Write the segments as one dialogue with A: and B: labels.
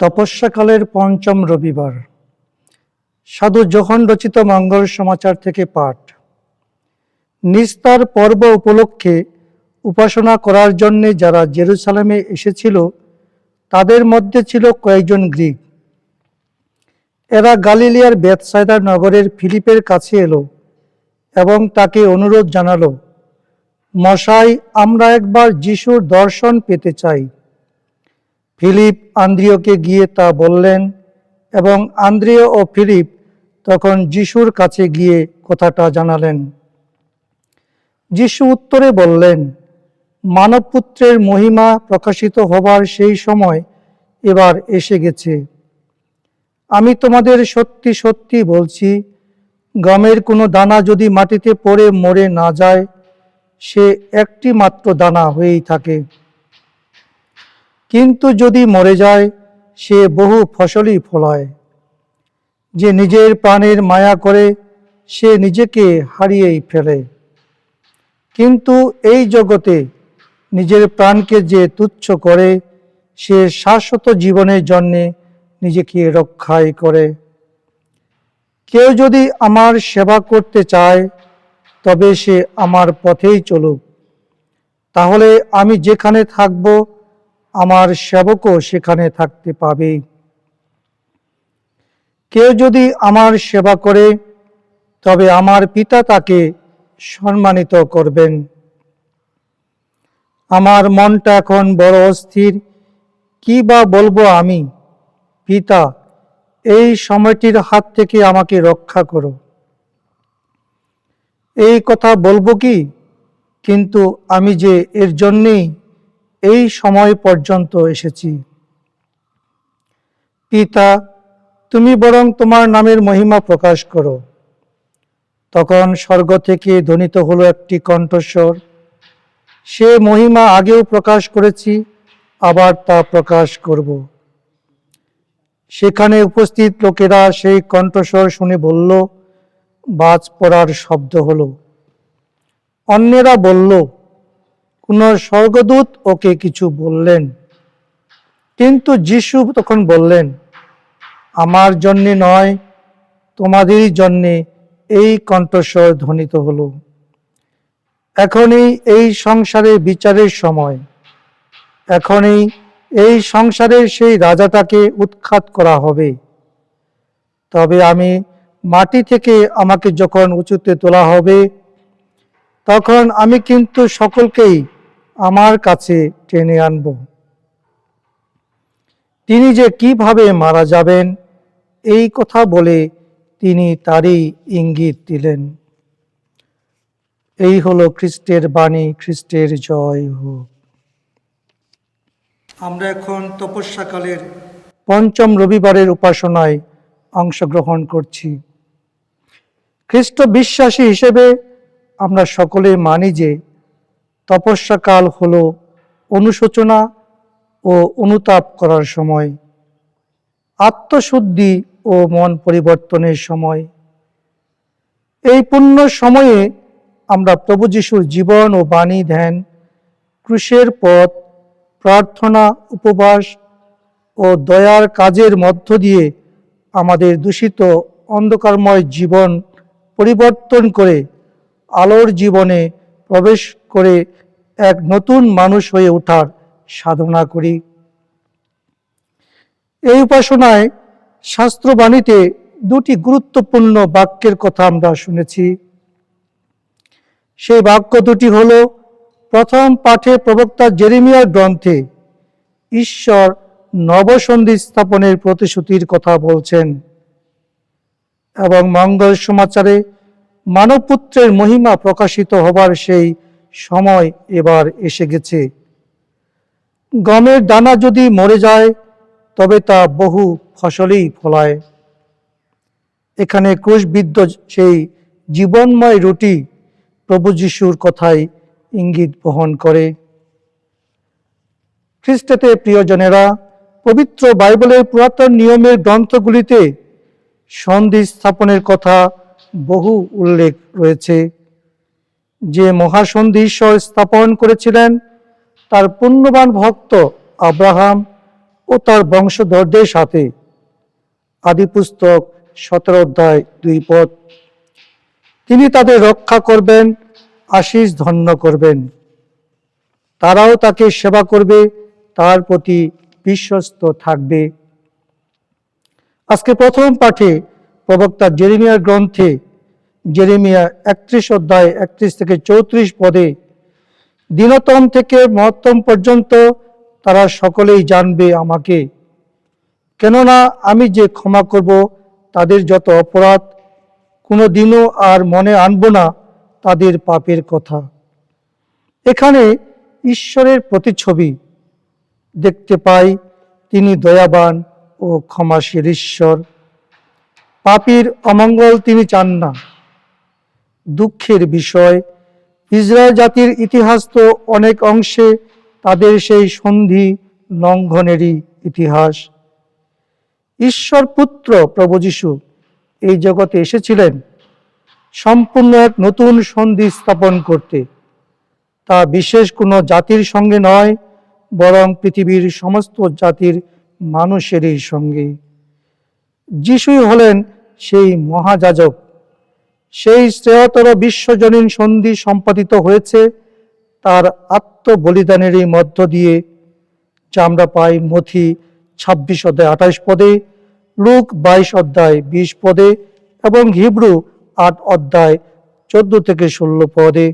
A: তপস্যাকালের পঞ্চম রবিবার। সাধু যোহন রচিত মঙ্গল সমাচার থেকে পাঠ। নিস্তার পর্ব উপলক্ষে উপাসনা করার জন্য যারা জেরুসালামে এসেছিল, তাদের মধ্যে ছিল কয়েকজন গ্রিক। এরা গালিলিয়ার বেতসায়দা নগরের ফিলিপের কাছে এলো এবং তাকে অনুরোধ জানালো, মশাই, আমরা একবার যিশুর দর্শন পেতে চাই। ফিলিপ আন্দ্রিয়কে গিয়ে তা বললেন, এবং আন্দ্রিয় ও ফিলিপ তখন যিশুর কাছে গিয়ে কথাটা জানালেন। যিশু উত্তরে বললেন, মানবপুত্রের মহিমা প্রকাশিত হবার সেই সময় এবার এসে গেছে। আমি তোমাদের সত্যি সত্যি বলছি, গমের কোনো দানা যদি মাটিতে পড়ে মরে না যায়, সে একটি মাত্র দানা হয়েই থাকে। কিন্তু যদি মরে যায়, সে বহু ফসলই ফলায় যে নিজের প্রাণের মায়া করে, সে নিজেকে হারিয়েই ফেলে। কিন্তু এই জগতে নিজের প্রাণকে যে তুচ্ছ করে, সে শাশ্বত জীবনের জন্যে নিজেকে রক্ষাই করে। কেউ যদি আমার সেবা করতে চায়, তবে সে আমার পথেই চলুক। তাহলে আমি যেখানে থাকব আমার সেবকও সেখানে থাকতে পাবে। কেউ যদি আমার সেবা করে, তবে আমার পিতা তাকে সম্মানিত করবেন। আমার মনটা এখন বড় অস্থির। কি বা বলব আমি? পিতা, এই সময়টির হাত থেকে আমাকে রক্ষা করো। এই কথা বলব কি? কিন্তু আমি যে এর জন্যেই এই সময় পর্যন্ত এসেছি। পিতা, তুমি বরং তোমার নামের মহিমা প্রকাশ করো। তখন স্বর্গ থেকে ধ্বনিত হলো একটি কণ্ঠস্বর। সে মহিমা আগেও প্রকাশ করেছি, আবার তা প্রকাশ করব। সেখানে উপস্থিত লোকেরা সেই কণ্ঠস্বর শুনে বলল, বাজ পড়ার শব্দ হলো। অন্যেরা বলল কোন স্বর্গদূত ওকে কিছু বললেন। কিন্তু যিশু তখন বললেন, আমার জন্যে নয় তোমাদেরই জন্যে এই কণ্ঠস্বর ধ্বনিত হলো। এখনই এই সংসারে বিচারের সময়। এখনই এই সংসারের সেই রাজাটাকে উৎখাত করা হবে। তবে আমি মাটি থেকে আমাকে যখন উঁচুতে তোলা হবে, তখন আমি কিন্তু সকলকেই আমার কাছে টেনে আনব। তিনি যে কীভাবে মারা যাবেন, এই কথা বলে তিনি তারই ইঙ্গিত দিলেন। এই হলো খ্রিস্টের বাণী, খ্রিস্টের জয় হোক। আমরা এখন তপস্যাকালের পঞ্চম রবিবারের উপাসনায় অংশগ্রহণ করছি। খ্রিস্ট বিশ্বাসী হিসেবে আমরা সকলে মানি যে তপস্যাকাল হল অনুশোচনা ও অনুতাপ করার সময়, আত্মশুদ্ধি ও মন পরিবর্তনের সময়। এই পূর্ণ সময়ে আমরা প্রভু যিশুর জীবন ও বাণী ধ্যান, ক্রুশের পথ, প্রার্থনা, উপবাস ও দয়ার কাজের মধ্য দিয়ে আমাদের দূষিত অন্ধকারময় জীবন পরিবর্তন করে আলোর জীবনে প্রবেশ করে এক নতুন মানুষ হয়ে ওঠার সাধনা করি। এই উপাসনায় শাস্ত্রবাণীতে দুটি গুরুত্বপূর্ণ বাক্যের কথা আমরা শুনেছি। সেই বাক্য দুটি হল, প্রথম পাঠে প্রবক্তা জেরিমিয়ার গ্রন্থে ঈশ্বর নবসন্ধি স্থাপনের প্রতিশ্রুতির কথা বলছেন এবং মঙ্গল সমাচারে মানবপুত্রের মহিমা প্রকাশিত হবার সেই সময় এবার এসে গেছে। গমের দানা যদি মরে যায়, তবে তা বহু ফসলই ফলায়। এখানে ক্রুশবিদ্ধ সেই জীবনময় রুটি প্রভু যিশুর কথাই ইঙ্গিত বহন করে। খ্রিস্টতে প্রিয়জনেরা, পবিত্র বাইবেলের পুরাতন নিয়মের গ্রন্থগুলিতে সন্ধি স্থাপনের কথা বহু উল্লেখ রয়েছে। যে মহাসন্ধি স্থাপন করেছিলেন, তার পুণ্যবান ভক্ত আব্রাহাম ও তার বংশধরদের সাথে। আদি পুস্তক, সতেরো অধ্যায়, দুই পদ। তিনি তাদের রক্ষা করবেন আশিস ধন্য করবেন। তারাও তাকে সেবা করবে, তার প্রতি বিশ্বস্ত থাকবে। আজকে প্রথম পাঠে প্রবক্তা জেরেমিয়ার গ্রন্থে জেরেমিয়া একত্রিশ অধ্যায় একত্রিশ থেকে চৌত্রিশ পদে, দিনতম থেকে মহত্তম পর্যন্ত তারা সকলেই জানবে আমাকে। কেননা আমি যে ক্ষমা করব, তাদের যত অপরাধ কোনো দিনও আর মনে আনব না তাদের পাপের কথা। এখানে ঈশ্বরের প্রতিচ্ছবি দেখতে পাই তিনি দয়াবান ও ক্ষমাশীল ঈশ্বর। পাপীর অমঙ্গল তিনি চান না। দুঃখের বিষয়। ইসরায়েল জাতির ইতিহাস তো অনেক অংশে তাদের সেই সন্ধি লঙ্ঘনেরই ইতিহাস। ঈশ্বর পুত্র প্রভু যিশু এই জগতে এসেছিলেন সম্পূর্ণ এক নতুন সন্ধি স্থাপন করতে। তা বিশেষ কোনো জাতির সঙ্গে নয়, বরং পৃথিবীর সমস্ত জাতির মানুষেরই সঙ্গে। যিশুই হলেন সেই মহাযাজক সেই শ্রেয়তর বিশ্বজনীন সন্ধি সম্পাদিত হয়েছে। তার আত্মবলিদানেরই মধ্য দিয়ে যা আমরা পাই মথি ছাব্বিশ অধ্যায় আঠাশ পদে, লুক বাইশ অধ্যায় বিশ পদে এবং হিব্রু আট অধ্যায় চোদ্দ থেকে ষোলো পদে।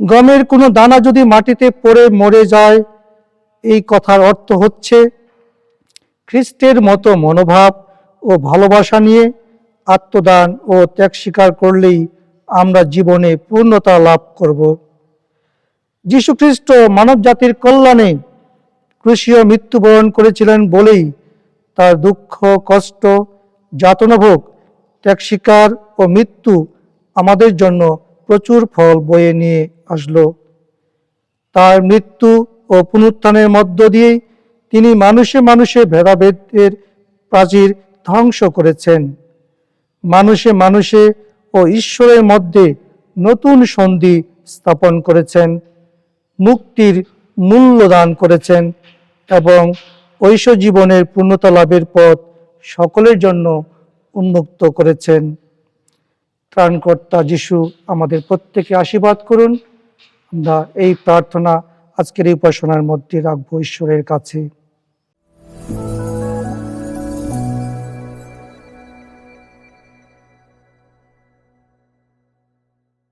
A: গমের কোনো দানা যদি মাটিতে পড়ে মরে যায়, এই কথার অর্থ হচ্ছে খ্রিস্টের মতো মনোভাব ও ভালোবাসা নিয়ে আত্মদান ও ত্যাগ স্বীকার করলেই আমরা জীবনে পূর্ণতা লাভ করব। যীশুখ্রিস্ট মানব জাতির কল্যাণে ক্রুশীয় মৃত্যুবরণ করেছিলেন বলেই তার দুঃখ, কষ্ট, যাতনাভোগ, ত্যাগ স্বীকার ও মৃত্যু আমাদের জন্য প্রচুর ফল বয়ে নিয়ে আসলো। তার মৃত্যু ও পুনরুত্থানের মধ্য দিয়েই তিনি মানুষে মানুষে ভেদাভেদের প্রাচীর ধ্বংস করেছেন। মানুষে মানুষে ও ঈশ্বরের মধ্যে নতুন সন্ধি স্থাপন করেছেন, মুক্তির মূল্য দান করেছেন এবং ঐশ্ব জীবনের পূর্ণতা লাভের পথ সকলের জন্য উন্মুক্ত করেছেন। ত্রাণকর্তা যিশু আমাদের প্রত্যেকে আশীর্বাদ করুন। আমরা এই প্রার্থনা আজকের এই উপাসনার মধ্যে রাখব ঈশ্বরের কাছে।